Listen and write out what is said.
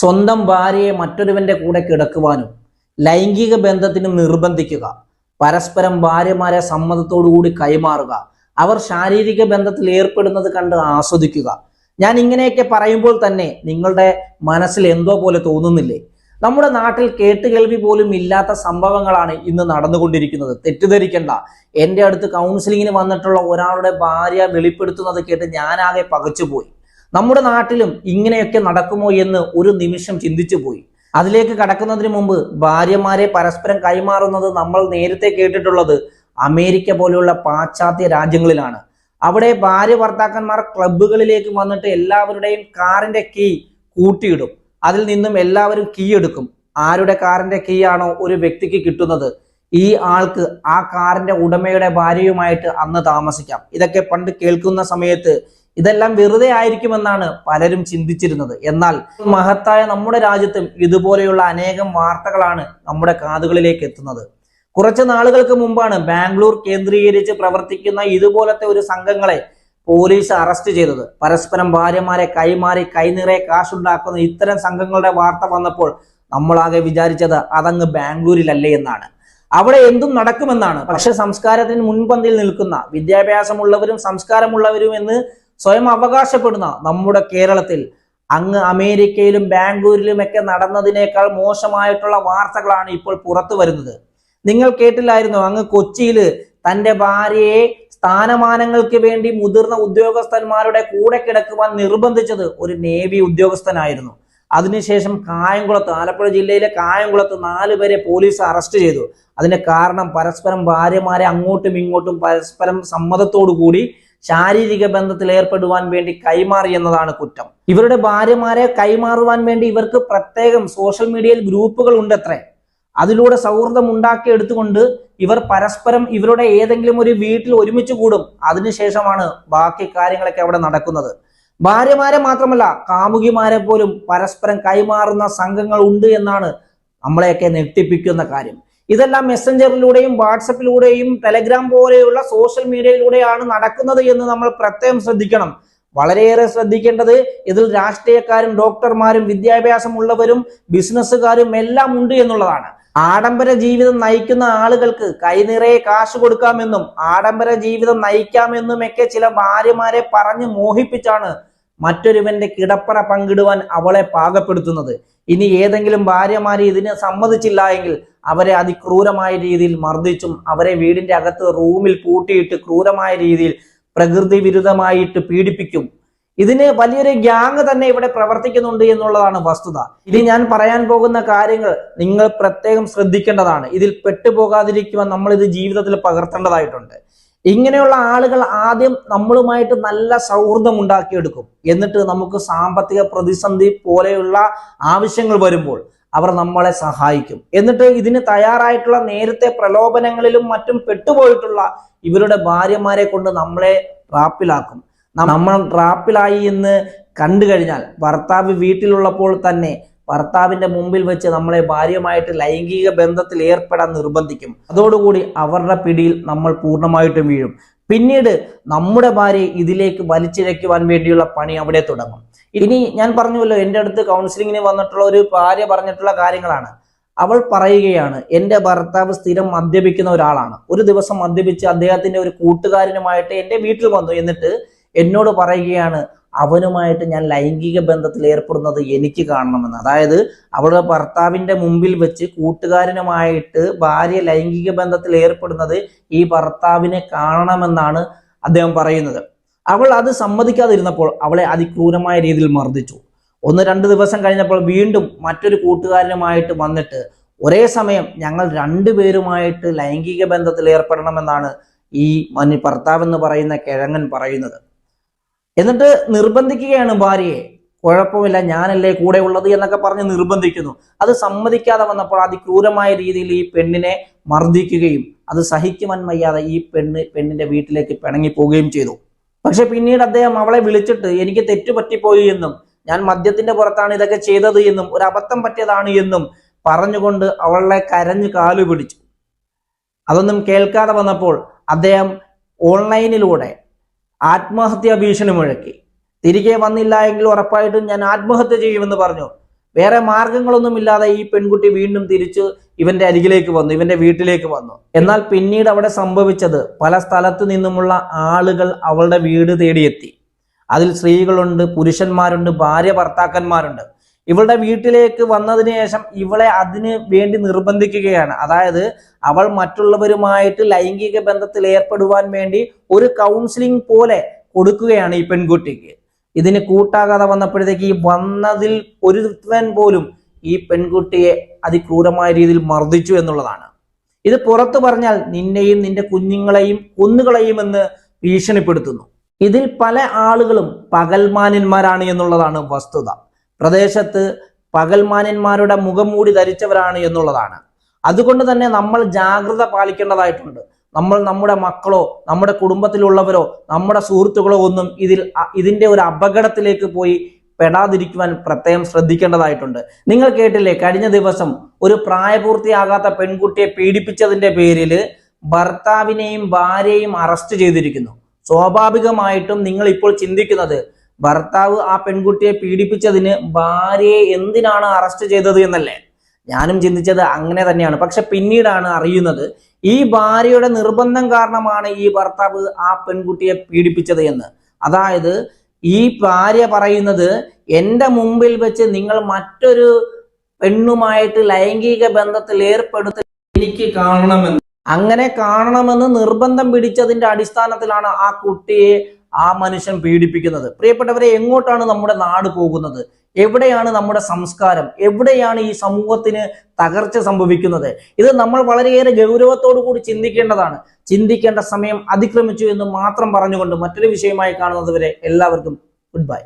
സ്വന്തം ഭാര്യയെ മറ്റൊരുവന്റെ കൂടെ കിടക്കുവാനും ലൈംഗിക ബന്ധത്തിനും നിർബന്ധിക്കുക. പരസ്പരം ഭാര്യമാരെ സമ്മതത്തോടുകൂടി കൈമാറുക. അവർ ശാരീരിക ബന്ധത്തിൽ ഏർപ്പെടുന്നത് കണ്ട് ആസ്വദിക്കുക. ഞാൻ ഇങ്ങനെയൊക്കെ പറയുമ്പോൾ തന്നെ നിങ്ങളുടെ മനസ്സിൽ എന്തോ പോലെ തോന്നുന്നില്ലേ? നമ്മുടെ നാട്ടിൽ കേട്ടുകേൾവി പോലും ഇല്ലാത്ത സംഭവങ്ങളാണ് ഇന്ന് നടന്നുകൊണ്ടിരിക്കുന്നത്. തെറ്റിദ്ധരിക്കണ്ട. എന്റെ അടുത്ത് കൗൺസിലിങ്ങിന് വന്നിട്ടുള്ള ഒരാളുടെ ഭാര്യ വെളിപ്പെടുത്തുന്നത് കേട്ട് ഞാനാകെ പകച്ചുപോയി. നമ്മുടെ നാട്ടിലും ഇങ്ങനെയൊക്കെ നടക്കുമോ എന്ന് ഒരു നിമിഷം ചിന്തിച്ചു പോയി. അതിലേക്ക് കടക്കുന്നതിന് മുമ്പ് ഭാര്യമാരെ പരസ്പരം കൈമാറുന്നത് നമ്മൾ നേരത്തെ കേട്ടിട്ടുള്ളത് അമേരിക്ക പോലെയുള്ള പാശ്ചാത്യ രാജ്യങ്ങളിലാണ്. അവിടെ ഭാര്യ ഭർത്താക്കന്മാർ ക്ലബ്ബുകളിലേക്ക് വന്നിട്ട് എല്ലാവരുടെയും കാറിന്റെ കീ കൂട്ടിയിടും. അതിൽ നിന്നും എല്ലാവരും കീ എടുക്കും. ആരുടെ കാറിന്റെ കീ ആണോ ഒരു വ്യക്തിക്ക് കിട്ടുന്നത്? ഈ ആൾക്ക് ആ കാറിന്റെ ഉടമയുടെ ഭാര്യയുമായിട്ട് അന്ന് താമസിക്കാം. ഇതൊക്കെ പണ്ട് കേൾക്കുന്ന സമയത്ത് ഇതെല്ലാം വെറുതെ ആയിരിക്കുമെന്നാണ് പലരും ചിന്തിച്ചിരുന്നത്. എന്നാൽ മഹത്തായ നമ്മുടെ രാജ്യത്തും ഇതുപോലെയുള്ള അനേകം വാർത്തകളാണ് നമ്മുടെ കാതുകളിലേക്ക് എത്തുന്നത്. കുറച്ച് നാളുകൾക്ക് മുമ്പാണ് ബാംഗ്ലൂർ കേന്ദ്രീകരിച്ച് പ്രവർത്തിക്കുന്ന ഇതുപോലത്തെ ഒരു സംഘങ്ങളെ പോലീസ് അറസ്റ്റ് ചെയ്തത്. പരസ്പരം ഭാര്യമാരെ കൈമാറി കൈനിറെ കാശുണ്ടാക്കുന്ന ഇത്തരം സംഘങ്ങളുടെ വാർത്ത വന്നപ്പോൾ നമ്മളാകെ വിചാരിച്ചത് അതങ്ങ് ബാംഗ്ലൂരിലല്ലേ എന്നാണ്. അവിടെ എന്തും നടക്കുമെന്നാണ്. പക്ഷെ സംസ്കാരത്തിന് മുൻപന്തിയിൽ നിൽക്കുന്ന വിദ്യാഭ്യാസമുള്ളവരും സംസ്കാരമുള്ളവരും എന്ന് സ്വയം അവകാശപ്പെടുന്ന നമ്മുടെ കേരളത്തിൽ അങ്ങ് അമേരിക്കയിലും ബാംഗ്ലൂരിലും ഒക്കെ നടന്നതിനേക്കാൾ മോശമായിട്ടുള്ള വാർത്തകളാണ് ഇപ്പോൾ പുറത്തു വരുന്നത്. നിങ്ങൾ കേട്ടില്ലായിരുന്നു? അങ്ങ് കൊച്ചിയിൽ തന്റെ ഭാര്യയെ സ്ഥാനമാനങ്ങൾക്ക് വേണ്ടി മുതിർന്ന ഉദ്യോഗസ്ഥന്മാരുടെ കൂടെ കിടക്കുവാൻ നിർബന്ധിച്ചത് ഒരു നേവി ഉദ്യോഗസ്ഥനായിരുന്നു. അതിനുശേഷം കായംകുളത്ത് ആലപ്പുഴ ജില്ലയിലെ കായംകുളത്ത് നാല് പേരെ പോലീസ് അറസ്റ്റ് ചെയ്തു. അതിന്റെ കാരണം പരസ്പരം ഭാര്യമാരെ അങ്ങോട്ടും ഇങ്ങോട്ടും പരസ്പരം സമ്മതത്തോടു കൂടി ശാരീരിക ബന്ധത്തിൽ ഏർപ്പെടുവാൻ വേണ്ടി കൈമാറി എന്നതാണ് കുറ്റം. ഇവരുടെ ഭാര്യമാരെ കൈമാറുവാൻ വേണ്ടി ഇവർക്ക് പ്രത്യേകം സോഷ്യൽ മീഡിയയിൽ ഗ്രൂപ്പുകൾ ഉണ്ടത്രേ. അതിലൂടെ സൗഹൃദം ഉണ്ടാക്കിയെടുത്തുകൊണ്ട് ഇവർ പരസ്പരം ഇവരുടെ ഏതെങ്കിലും ഒരു വീട്ടിൽ ഒരുമിച്ച് കൂടും. അതിനുശേഷമാണ് ബാക്കി കാര്യങ്ങളൊക്കെ അവിടെ നടക്കുന്നത്. ഭാര്യമാരെ മാത്രമല്ല കാമുകിമാരെ പോലും പരസ്പരം കൈമാറുന്ന സംഘങ്ങൾ ഉണ്ട് എന്നാണ് നമ്മളെയൊക്കെ ഞെട്ടിപ്പിക്കുന്ന കാര്യം. ഇതെല്ലാം മെസ്സഞ്ചറിലൂടെയും വാട്സപ്പിലൂടെയും ടെലഗ്രാം പോലെയുള്ള സോഷ്യൽ മീഡിയയിലൂടെയാണ് നടക്കുന്നത് എന്ന് നമ്മൾ പ്രത്യേകം ശ്രദ്ധിക്കണം. വളരെയേറെ ശ്രദ്ധിക്കേണ്ടത് ഇതിൽ രാഷ്ട്രീയക്കാരും ഡോക്ടർമാരും വിദ്യാഭ്യാസമുള്ളവരും ബിസിനസ്സുകാരും എല്ലാം ഉണ്ട് എന്നുള്ളതാണ്. ആഡംബര ജീവിതം നയിക്കുന്ന ആളുകൾക്ക് കൈനിറയെ കാശ് കൊടുക്കാമെന്നും ആഡംബര ജീവിതം നയിക്കാമെന്നും ഒക്കെ ചില ഭാര്യമാരെ പറഞ്ഞ് മോഹിപ്പിച്ചാണ് മറ്റൊരുവന്റെ കിടപ്പറ പങ്കിടുവാൻ അവളെ പാകപ്പെടുത്തുന്നത്. ഇനി ഏതെങ്കിലും ഭാര്യമാര് ഇതിന് സമ്മതിച്ചില്ല എങ്കിൽ അവരെ അതിക്രൂരമായ രീതിയിൽ മർദ്ദിച്ചും അവരെ വീടിന്റെ അകത്ത് റൂമിൽ പൂട്ടിയിട്ട് ക്രൂരമായ രീതിയിൽ പ്രകൃതി വിരുദ്ധമായിട്ട് പീഡിപ്പിക്കും. ഇതിന് വലിയൊരു ഗ്യാങ് തന്നെ ഇവിടെ പ്രവർത്തിക്കുന്നുണ്ട് എന്നുള്ളതാണ് വസ്തുത. ഇനി ഞാൻ പറയാൻ പോകുന്ന കാര്യങ്ങൾ നിങ്ങൾ പ്രത്യേകം ശ്രദ്ധിക്കേണ്ടതാണ്. ഇതിൽ പെട്ടുപോകാതിരിക്കുവാൻ നമ്മൾ ഇത് ജീവിതത്തിൽ പകർത്തേണ്ടതായിട്ടുണ്ട്. ഇങ്ങനെയുള്ള ആളുകൾ ആദ്യം നമ്മളുമായിട്ട് നല്ല സൗഹൃദം ഉണ്ടാക്കിയെടുക്കും എന്നിട്ട് നമുക്ക് സാമ്പത്തിക പ്രതിസന്ധി പോലെയുള്ള ആവശ്യങ്ങൾ വരുമ്പോൾ അവർ നമ്മളെ സഹായിക്കും. എന്നിട്ട് ഇതിന് തയ്യാറായിട്ടുള്ള നേരത്തെ പ്രലോഭനങ്ങളിലും മറ്റും പെട്ടുപോയിട്ടുള്ള ഇവരുടെ ഭാര്യമാരെ കൊണ്ട് നമ്മളെ ട്രാപ്പിലാക്കും നമ്മൾ ട്രാപ്പിലായി എന്ന് കണ്ടു കഴിഞ്ഞാൽ ഭർത്താവ് വീട്ടിലുള്ളപ്പോൾ തന്നെ ഭർത്താവിന്റെ മുമ്പിൽ വെച്ച് നമ്മളെ ഭാര്യയുമായിട്ട് ലൈംഗിക ബന്ധത്തിൽ ഏർപ്പെടാൻ നിർബന്ധിക്കും. അതോടുകൂടി അവരുടെ പിടിയിൽ നമ്മൾ പൂർണമായിട്ടും വീഴും. പിന്നീട് നമ്മുടെ ഭാര്യയെ ഇതിലേക്ക് വലിച്ചിഴയ്ക്കുവാൻ വേണ്ടിയുള്ള പണി അവിടെ തുടങ്ങും. ഇനി ഞാൻ പറഞ്ഞുവല്ലോ എന്റെ അടുത്ത് കൗൺസിലിങ്ങിന് വന്നിട്ടുള്ള ഒരു ഭാര്യ പറഞ്ഞിട്ടുള്ള കാര്യങ്ങളാണ്. അവൾ പറയുകയാണ് എന്റെ ഭർത്താവ് സ്ഥിരം മദ്യപിക്കുന്ന ഒരാളാണ്. ഒരു ദിവസം മദ്യപിച്ച് അദ്ദേഹത്തിന്റെ ഒരു കൂട്ടുകാരനുമായിട്ട് എന്റെ വീട്ടിൽ വന്നു. എന്നിട്ട് എന്നോട് പറയുകയാണ് അവനുമായിട്ട് ഞാൻ ലൈംഗിക ബന്ധത്തിൽ ഏർപ്പെടുന്നത് എനിക്ക് കാണണമെന്ന്. അതായത് അവളുടെ ഭർത്താവിന്റെ മുമ്പിൽ വെച്ച് കൂട്ടുകാരനുമായിട്ട് ഭാര്യ ലൈംഗിക ബന്ധത്തിൽ ഏർപ്പെടുന്നത് ഈ ഭർത്താവിനെ കാണണമെന്നാണ് അദ്ദേഹം പറയുന്നത്. അവൾ അത് സമ്മതിക്കാതിരുന്നപ്പോൾ അവളെ അതിക്രൂരമായ രീതിയിൽ മർദ്ദിച്ചു. ഒന്ന് രണ്ട് ദിവസം കഴിഞ്ഞപ്പോൾ വീണ്ടും മറ്റൊരു കൂട്ടുകാരനുമായിട്ട് വന്നിട്ട് ഒരേ സമയം ഞങ്ങൾ രണ്ടുപേരുമായിട്ട് ലൈംഗിക ബന്ധത്തിൽ ഏർപ്പെടണമെന്നാണ് ഈ മനി ഭർത്താവ് എന്ന് പറയുന്ന കിഴങ്ങൻ പറയുന്നത്. എന്നിട്ട് നിർബന്ധിക്കുകയാണ് ഭാര്യയെ. കുഴപ്പമില്ല ഞാനല്ലേ കൂടെ ഉള്ളത് എന്നൊക്കെ പറഞ്ഞ് നിർബന്ധിക്കുന്നു. അത് സമ്മതിക്കാതെ വന്നപ്പോൾ അതിക്രൂരമായ രീതിയിൽ ഈ പെണ്ണിനെ മർദ്ദിക്കുകയും അത് സഹിക്കുവാൻ വയ്യാതെ ഈ പെണ്ണ് പെണ്ണിന്റെ വീട്ടിലേക്ക് പിണങ്ങി പോവുകയും ചെയ്തു. പക്ഷെ പിന്നീട് അദ്ദേഹം അവളെ വിളിച്ചിട്ട് എനിക്ക് തെറ്റുപറ്റിപ്പോയി എന്നും ഞാൻ മദ്യത്തിന്റെ പുറത്താണ് ഇതൊക്കെ ചെയ്തത് എന്നും ഒരു അബദ്ധം പറ്റിയതാണ് എന്നും പറഞ്ഞുകൊണ്ട് അവളെ കരഞ്ഞു കാലു പിടിച്ചു അതൊന്നും കേൾക്കാതെ വന്നപ്പോൾ അദ്ദേഹം ഓൺലൈനിലൂടെ ആത്മഹത്യാ ഭീഷണി മുഴക്കി. തിരികെ വന്നില്ല എങ്കിൽ ഉറപ്പായിട്ടും ഞാൻ ആത്മഹത്യ ചെയ്യുമെന്ന് പറഞ്ഞു. വേറെ മാർഗങ്ങളൊന്നുമില്ലാതെ ഈ പെൺകുട്ടി വീണ്ടും തിരിച്ച് ഇവന്റെ അരികിലേക്ക് വന്നു ഇവന്റെ വീട്ടിലേക്ക് വന്നു. എന്നാൽ പിന്നീട് അവിടെ സംഭവിച്ചത് പല സ്ഥലത്തു നിന്നുമുള്ള ആളുകൾ അവളുടെ വീട് തേടിയെത്തി. അതിൽ സ്ത്രീകളുണ്ട് പുരുഷന്മാരുണ്ട് ഭാര്യ ഭർത്താക്കന്മാരുണ്ട്. ഇവളുടെ വീട്ടിലേക്ക് വന്നതിന് ശേഷം ഇവളെ അതിന് വേണ്ടി നിർബന്ധിക്കുകയാണ്. അതായത് അവൾ മറ്റുള്ളവരുമായിട്ട് ലൈംഗിക ബന്ധത്തിൽ ഏർപ്പെടുവാൻ വേണ്ടി ഒരു കൗൺസിലിംഗ് പോലെ കൊടുക്കുകയാണ് ഈ പെൺകുട്ടിക്ക്. ഇതിന് കൂട്ടാകാതെ വന്നപ്പോഴത്തേക്ക് ഈ വന്നതിൽ ഒരുവൻ പോലും ഈ പെൺകുട്ടിയെ അതിക്രൂരമായ രീതിയിൽ മർദ്ദിച്ചു എന്നുള്ളതാണ്. ഇത് പുറത്തു പറഞ്ഞാൽ നിന്നെയും നിന്റെ കുഞ്ഞുങ്ങളെയും കൊന്നുകളയുമെന്ന് ഭീഷണിപ്പെടുത്തുന്നു. ഇതിൽ പല ആളുകളും പകൽമാനന്മാരാണ് എന്നുള്ളതാണ് വസ്തുത. പ്രദേശത്ത് പകൽമാന്യന്മാരുടെ മുഖംമൂടി ധരിച്ചവരാണ് എന്നുള്ളതാണ്. അതുകൊണ്ട് തന്നെ നമ്മൾ ജാഗ്രത പാലിക്കേണ്ടതായിട്ടുണ്ട്. നമ്മൾ നമ്മുടെ മക്കളോ നമ്മുടെ കുടുംബത്തിലുള്ളവരോ നമ്മുടെ സുഹൃത്തുക്കളോ ഒന്നും ഇതിൽ ഇതിന്റെ ഒരു അപകടത്തിലേക്ക് പോയി പെടാതിരിക്കുവാൻ പ്രത്യേകം ശ്രദ്ധിക്കേണ്ടതായിട്ടുണ്ട്. നിങ്ങൾ കേട്ടില്ലേ കഴിഞ്ഞ ദിവസം ഒരു പ്രായപൂർത്തിയാകാത്ത പെൺകുട്ടിയെ പീഡിപ്പിച്ചതിന്റെ പേരിൽ ഭർത്താവിനെയും ഭാര്യയെയും അറസ്റ്റ് ചെയ്തിരിക്കുന്നു. സ്വാഭാവികമായിട്ടും നിങ്ങൾ ഇപ്പോൾ ചിന്തിക്കുന്നത് ഭർത്താവ് ആ പെൺകുട്ടിയെ പീഡിപ്പിച്ചതിന് ഭാര്യയെ എന്തിനാണ് അറസ്റ്റ് ചെയ്തത് എന്നല്ലേ? ഞാനും ചിന്തിച്ചത് അങ്ങനെ തന്നെയാണ്. പക്ഷെ പിന്നീടാണ് അറിയുന്നത് ഈ ഭാര്യയുടെ നിർബന്ധം കാരണമാണ് ഈ ഭർത്താവ് ആ പെൺകുട്ടിയെ പീഡിപ്പിച്ചത് എന്ന്. അതായത് ഈ ഭാര്യ പറയുന്നത് എന്റെ മുമ്പിൽ വെച്ച് നിങ്ങൾ മറ്റൊരു പെണ്ണുമായിട്ട് ലൈംഗിക ബന്ധത്തിൽ ഏർപ്പെടുത്തി എനിക്ക് കാണണമെന്ന്. അങ്ങനെ കാണണമെന്ന് നിർബന്ധം പിടിച്ചതിന്റെ അടിസ്ഥാനത്തിലാണ് ആ കുട്ടിയെ ആ മനുഷ്യൻ പീഡിപ്പിക്കുന്നത്. പ്രിയപ്പെട്ടവരെ എങ്ങോട്ടാണ് നമ്മുടെ നാട് പോകുന്നത്? എവിടെയാണ് നമ്മുടെ സംസ്കാരം? എവിടെയാണ് ഈ സമൂഹത്തിന് തകർച്ച സംഭവിക്കുന്നത്? ഇത് നമ്മൾ വളരെയേറെ ഗൗരവത്തോടു കൂടി ചിന്തിക്കേണ്ടതാണ്. ചിന്തിക്കേണ്ട സമയം അതിക്രമിച്ചു എന്ന് മാത്രം പറഞ്ഞുകൊണ്ട് മറ്റൊരു വിഷയമായി കാണുന്നത് വരെ എല്ലാവർക്കും ഗുഡ് ബൈ.